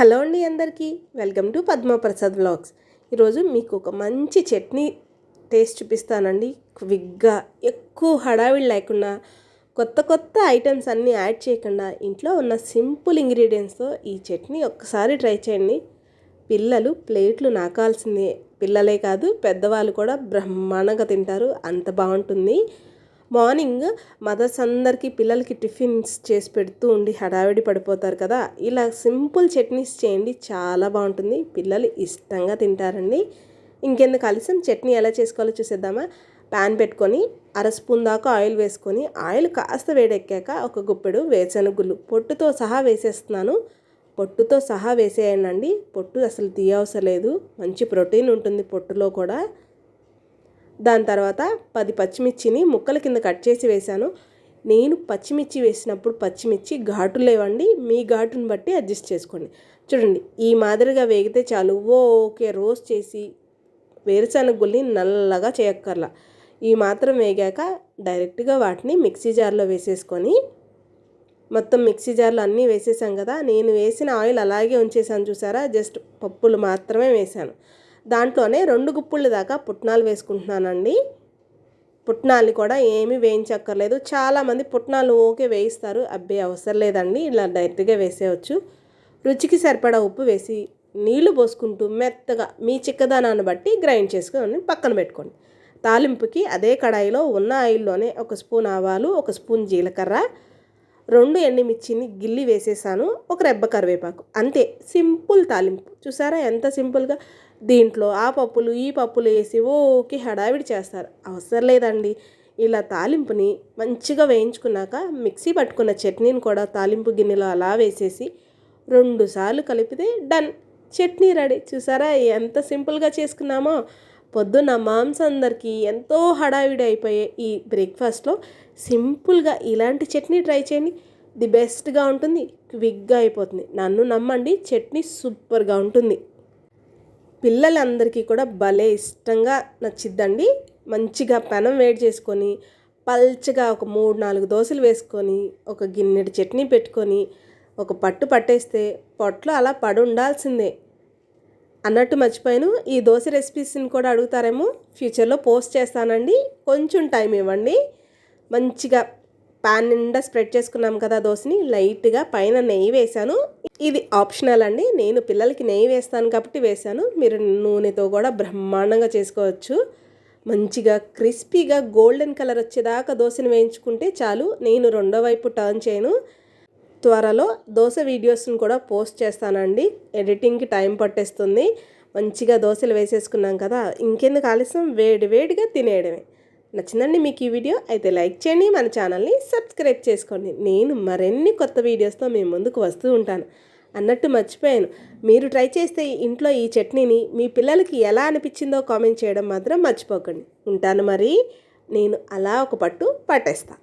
Hello అండి అందరికీ. Welcome to Padmaprasad vlogs. ఈరోజు మీకు ఒక మంచి చట్నీ టేస్ట్ చూపిస్తానండి. క్విక్గా ఎక్కువ హడావిడి లేకుండా కొత్త కొత్త ఐటమ్స్ అన్నీ యాడ్ చేయకుండా ఇంట్లో ఉన్న సింపుల్ ఇంగ్రీడియంట్స్తో ఈ చట్నీ ఒక్కసారి ట్రై చేయండి. పిల్లలు ప్లేట్లు నాకాల్సిందే. పిల్లలే కాదు పెద్దవాళ్ళు కూడా బ్రహ్మాండంగా తింటారు. అంత బాగుంటుంది. మార్నింగ్ మదర్స్ అందరికీ పిల్లలకి టిఫిన్స్ చేసి పెడుతూ ఉండి హడావిడి పడిపోతారు కదా. ఇలా సింపుల్ చట్నీస్ చేయండి చాలా బాగుంటుంది. పిల్లలు ఇష్టంగా తింటారండి. ఇంకెందుకు ఆలస్యం? చట్నీ ఎలా చేసుకోవాలో చూసేద్దామా? ప్యాన్ పెట్టుకొని అర స్పూన్ దాకా ఆయిల్ వేసుకొని ఆయిల్ కాస్త వేడెక్కాక ఒక గుప్పెడు వేరుశనగుళ్ళు పొట్టుతో సహా వేసేస్తున్నాను. పొట్టుతో సహా వేసేయండి. పొట్టు అసలు తీయవసరం లేదు. మంచి ప్రోటీన్ ఉంటుంది పొట్టులో కూడా. దాని తర్వాత పది పచ్చిమిర్చిని ముక్కల కింద కట్ చేసి వేశాను. నేను పచ్చిమిర్చి వేసినప్పుడు పచ్చిమిర్చి ఘాటు లేవండి. మీ ఘాటుని బట్టి అడ్జస్ట్ చేసుకోండి. చూడండి ఈ మాదిరిగా వేగితే చాలు. ఓకే రోస్ట్ చేసి వేరుశనగ గుల్లి నల్లగా చేయక్కర్లా. ఈ మాత్రం వేగాక డైరెక్ట్గా వాటిని మిక్సీ జార్లో వేసేసుకొని మొత్తం మిక్సీ జార్లో అన్నీ వేసేసాం కదా నేను వేసిన ఆయిల్ అలాగే ఉంచేసాను చూసారా? జస్ట్ పప్పులు మాత్రమే వేశాను. దాంట్లోనే రెండు గుప్పుళ్ళు దాకా పుట్నాలు వేసుకుంటున్నానండి. పుట్నాలు కూడా ఏమీ వేయించక్కర్లేదు. చాలామంది పుట్నాలు ఓకే వేయిస్తారు. అబ్బే అవసరం లేదండి. ఇలా డైరెక్ట్గా వేసేయచ్చు. రుచికి సరిపడా ఉప్పు వేసి నీళ్ళు పోసుకుంటూ మెత్తగా మీ చిక్కదనాన్ని బట్టి గ్రైండ్ చేసుకొని పక్కన పెట్టుకోండి. తాలింపుకి అదే కడాయిలో ఉన్న ఆయిల్లోనే ఒక స్పూన్ ఆవాలు ఒక స్పూన్ జీలకర్ర రెండు ఎండిమిర్చిని గిల్లి వేసేసాను. ఒక రెబ్బ కరివేపాకు. అంతే. సింపుల్ తాలింపు. చూసారా ఎంత సింపుల్గా? దీంట్లో ఆ పప్పులు ఈ పప్పులు వేసి ఓకే హడావిడి చేస్తారు. అవసరం లేదండి. ఇలా తాలింపుని మంచిగా వేయించుకున్నాక మిక్సీ పట్టుకున్న చట్నీని కూడా తాలింపు గిన్నెలో అలా వేసేసి రెండుసార్లు కలిపితే డన్. చట్నీ రెడీ. చూసారా ఎంత సింపుల్గా చేసుకున్నామో. పొద్దున్న మాంసం అందరికీ ఎంతో హడావిడి అయిపోయే ఈ బ్రేక్ఫాస్ట్లో సింపుల్గా ఇలాంటి చట్నీ ట్రై చేయండి. ది బెస్ట్గా ఉంటుంది. క్విక్గా అయిపోతుంది. నన్ను నమ్మండి చట్నీ సూపర్గా ఉంటుంది. పిల్లలందరికీ కూడా భలే ఇష్టంగా నచ్చిద్దండి. మంచిగా పెనం వేడి చేసుకొని పల్చగా ఒక మూడు నాలుగు దోశలు వేసుకొని ఒక గిన్నెడు చట్నీ పెట్టుకొని ఒక పట్టు పట్టేస్తే పొట్లో అలా పడి ఉండాల్సిందే. అన్నట్టు మర్చిపోయాను. ఈ దోశ రెసిపీస్ని కూడా అడుగుతారేమో ఫ్యూచర్లో పోస్ట్ చేస్తానండి. కొంచెం టైం ఇవ్వండి. మంచిగా పాన్ నిండా స్ప్రెడ్ చేసుకున్నాం కదా దోశని లైట్గా పైన నెయ్యి వేశాను. ఇది ఆప్షనల్ అండి. నేను పిల్లలకి నెయ్యి వేస్తాను కాబట్టి వేశాను. మీరు నూనెతో కూడా బ్రహ్మాండంగా చేసుకోవచ్చు. మంచిగా క్రిస్పీగా గోల్డెన్ కలర్ వచ్చేదాకా దోశను వేయించుకుంటే చాలు. నేను రెండో వైపు టర్న్ చేయను. త్వరలో దోశ వీడియోస్ని కూడా పోస్ట్ చేస్తానండి. ఎడిటింగ్కి టైం పట్టేస్తుంది. మంచిగా దోశలు వేసేసుకున్నాం కదా. ఇంకెందుకు ఆలస్యం? వేడి వేడిగా తినేయడమే. నచ్చిందండి మీకు ఈ వీడియో అయితే లైక్ చేయండి మన ఛానల్ని సబ్స్క్రైబ్ చేసుకోండి. నేను మరిన్ని కొత్త వీడియోస్తో మేము ముందుకు వస్తూ ఉంటాను. అన్నట్టు మర్చిపోయాను. మీరు ట్రై చేస్తే ఇంట్లో ఈ చట్నీని మీ పిల్లలకి ఎలా అనిపించిందో కామెంట్ చేయడం మాత్రం మర్చిపోకండి. ఉంటాను మరి నేను అలా ఒక పట్టు పట్టేస్తాను